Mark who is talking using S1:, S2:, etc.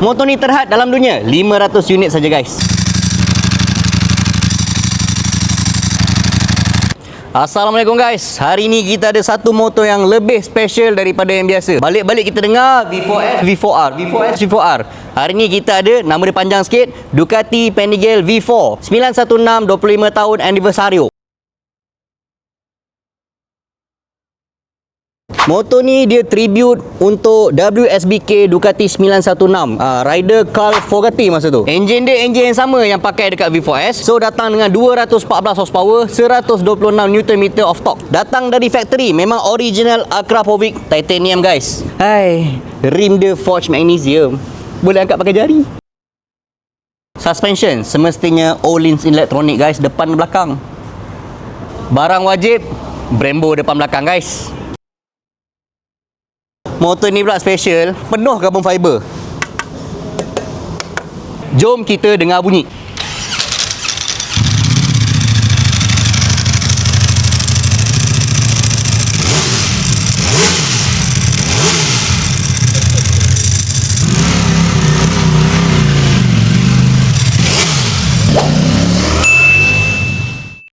S1: Motor ni terhad dalam dunia 500 unit saja guys. Assalamualaikum guys. Hari ni kita ada satu motor yang lebih special daripada yang biasa. Balik-balik kita dengar V4S, V4R, V4S, V4R. Hari ni kita ada nama dia panjang sikit, Ducati Panigale V4 916 25 tahun anniversario. Motor ni dia tribute untuk WSBK Ducati 916 uh, Rider Carl Fogatti masa tu. Enjin dia enjin yang sama yang pakai dekat V4S So datang dengan 214 horsepower 126 Nm of torque. Datang dari factory Memang original Akrapovic Titanium guys. Hai Rim dia forged magnesium. Boleh angkat pakai jari. Suspension Semestinya Olins Electronic guys Depan belakang. Barang wajib Brembo depan belakang guys Motor ni pula special. Penuh carbon fiber. Jom kita dengar bunyi